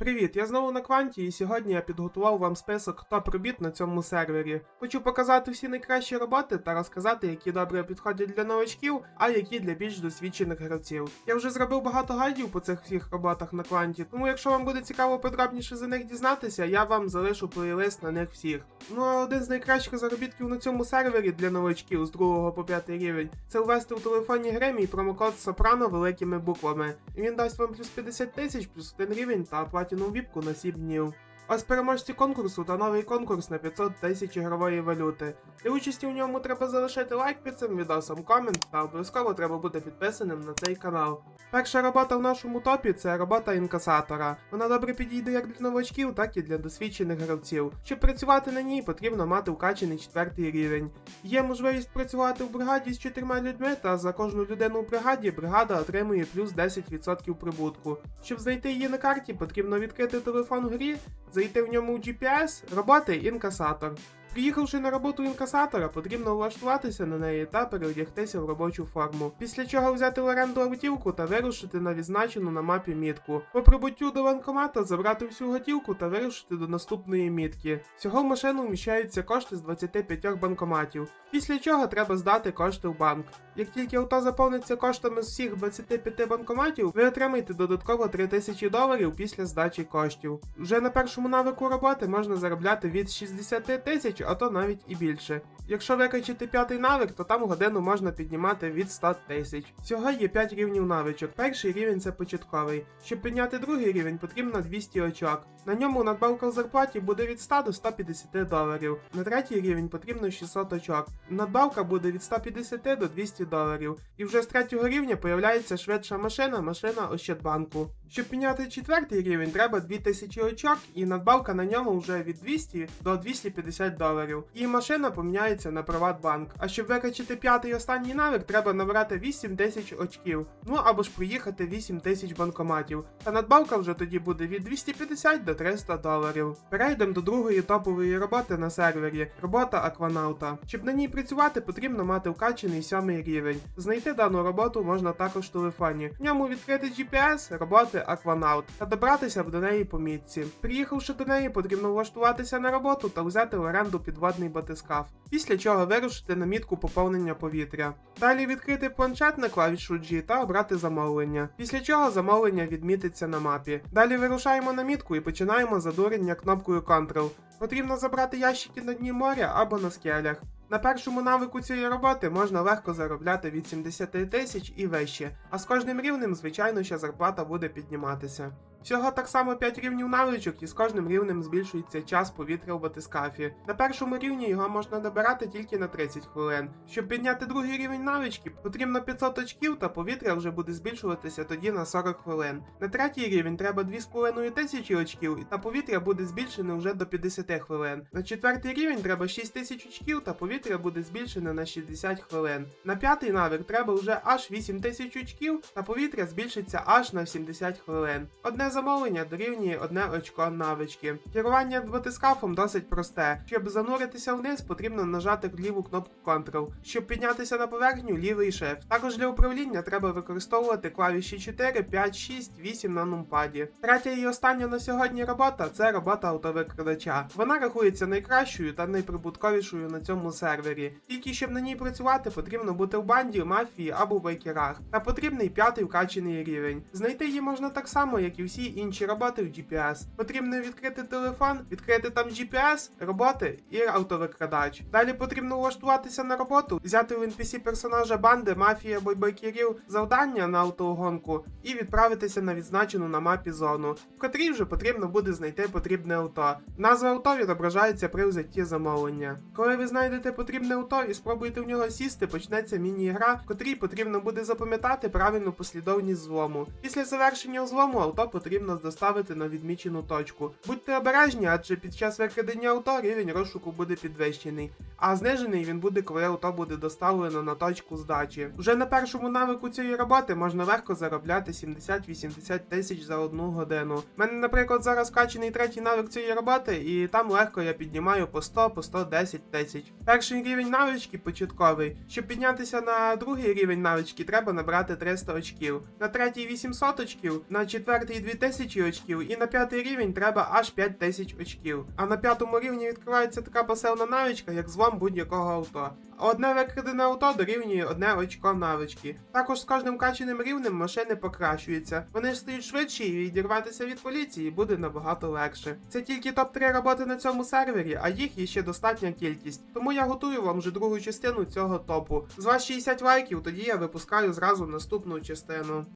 Привіт, я знову на кванті, і сьогодні я підготував вам список топ робіт на цьому сервері. Хочу показати всі найкращі роботи та розказати, які добре підходять для новачків, а які для більш досвідчених гравців. Я вже зробив багато гайдів по цих всіх роботах на кванті, тому якщо вам буде цікаво подробніше за них дізнатися, я вам залишу плейлист на них всіх. Ну а один з найкращих заробітків на цьому сервері для новачків з 2 по 5 рівень це ввести в телефонні гри мій промокод Сопрано великими буквами. Він дасть вам плюс 50 тисяч, плюс 1 рівень та платіну віпку на 7 днів. Ось переможці конкурсу та новий конкурс на 500 тисяч ігрової валюти. Для участі в ньому треба залишити лайк під цим відосом, комент та обов'язково треба бути підписаним на цей канал. Перша робота в нашому топі це робота інкасатора. Вона добре підійде як для новачків, так і для досвідчених гравців. Щоб працювати на ній, потрібно мати вкачаний четвертий рівень. Є можливість працювати в бригаді з чотирма людьми, та за кожну людину в бригаді бригада отримує плюс 10% прибутку. Щоб знайти її на карті, потрібно відкрити телефон в грі, зайти в ньому у GPS, роботи інкасатор. Приїхавши на роботу інкасатора, потрібно влаштуватися на неї та переодягтися в робочу форму. Після чого взяти в оренду автівку та вирушити на відзначену на мапі мітку. По прибуттю до банкомата забрати всю готівку та вирушити до наступної мітки. Всього в машину вміщаються кошти з 25 банкоматів. Після чого треба здати кошти в банк. Як тільки авто заповниться коштами з всіх 25 банкоматів, ви отримаєте додатково 3000 доларів після здачі коштів. Вже на першому навику роботи можна заробляти від 60 тисяч, а то навіть і більше. Якщо викачати п'ятий навик, то там годину можна піднімати від 100 тисяч. Всього є 5 рівнів навичок. Перший рівень це початковий. Щоб підняти другий рівень, потрібно 200 очок. На ньому надбавка в зарплаті буде від 100 до 150 доларів. На третій рівень потрібно 600 очок. Надбавка буде від 150 до 200 доларів. І вже з третього рівня появляється швидша машина, машина Ощадбанку. Щоб підняти четвертий рівень, треба 2000 очок, і надбавка на ньому вже від 200 до 250 доларів. І машина поміняється на Приватбанк. А щоб викачати п'ятий останній навик, треба набрати 8 тисяч очків. Ну або ж проїхати 8 тисяч банкоматів. Та надбавка вже тоді буде від 250 до 300 доларів. Перейдемо до другої топової роботи на сервері робота Акванаута. Щоб на ній працювати, потрібно мати вкачаний сьомий рівень. Знайти дану роботу можна також в телефоні. В ньому відкрити GPS, роботи Акванаут та добратися до неї по мітці. Приїхавши до неї, потрібно влаштуватися на роботу та взяти в оренду підводний батискаф. Після чого вирушити на мітку поповнення повітря. Далі відкрити планшет на клавішу G та обрати замовлення. Після чого замовлення відмітиться на мапі. Далі вирушаємо на мітку і починаємо задурення кнопкою Ctrl. Потрібно забрати ящики на дні моря або на скелях. На першому навику цієї роботи можна легко заробляти від 70 тисяч і вище, а з кожним рівнем, звичайно, ще зарплата буде підніматися. Всього так само 5 рівнів навичок, і з кожним рівнем збільшується час повітря в батискафі. На першому рівні його можна набирати тільки на 30 хвилин. Щоб підняти другий рівень навички, потрібно 500 очків, та повітря вже буде збільшуватися тоді на 40 хвилин. На третій рівень треба 2,5 тисячі очків, та повітря буде збільшене вже до 50 хвилин. На четвертий рівень треба 6 тисяч очків, та повітря буде збільшене на 60 хвилин. На п'ятий навик треба вже аж 8 тисяч очків, та повітря збільшиться аж на 70 хвилин. Одне замовлення дорівнює одне очко навички. Керування батискафом досить просте. Щоб зануритися вниз, потрібно нажати ліву кнопку Ctrl. Щоб піднятися на поверхню, лівий Shift. Також для управління треба використовувати клавіші 4, 5, 6, 8 на нумпаді. Третя і остання на сьогодні робота це робота автовикрадача. Вона рахується найкращою та найприбутковішою на цьому сервері. Тільки щоб на ній працювати, потрібно бути в банді, мафії або байкерах. Та потрібний п'ятий вкачений рівень. Знайти її можна так само, як і всі інші роботи в GPS. Потрібно відкрити телефон, відкрити там GPS, роботи і автовикрадач. Далі потрібно влаштуватися на роботу, взяти в NPC персонажа банди, мафії або байкерів завдання на автогонку і відправитися на відзначену на мапі зону, в котрій вже потрібно буде знайти потрібне авто. Назва авто відображається при взятті замовлення. Коли ви знайдете потрібне авто і спробуєте в нього сісти, почнеться міні-гра, в котрій потрібно буде запам'ятати правильну послідовність злому. Після завершення злому авто потрібно доставити на відмічену точку. Будьте обережні, адже під час викрадення авто рівень розшуку буде підвищений, а знижений він буде, коли авто буде доставлено на точку здачі. Вже на першому навику цієї роботи можна легко заробляти 70-80 тисяч за одну годину. У мене, наприклад, зараз качений третій навик цієї роботи, і там легко я піднімаю по 100 по 110 тисяч. Перший рівень навички початковий. Щоб піднятися на другий рівень навички, треба набрати 300 очків. На третій 800 очків, на четвертий 2000 очків, і на п'ятий рівень треба аж 5000 очків. А на п'ятому рівні відкривається така пасивна навичка, як злом будь-якого авто. Одне викрадене авто дорівнює одне очко навички. Також з кожним каченим рівнем машини покращуються. Вони ж стають швидші і відірватися від поліції буде набагато легше. Це тільки топ-3 роботи на цьому сервері, а їх є ще достатня кількість. Тому я готую вам вже другу частину цього топу. З вас 60 лайків, тоді я випускаю зразу наступну частину.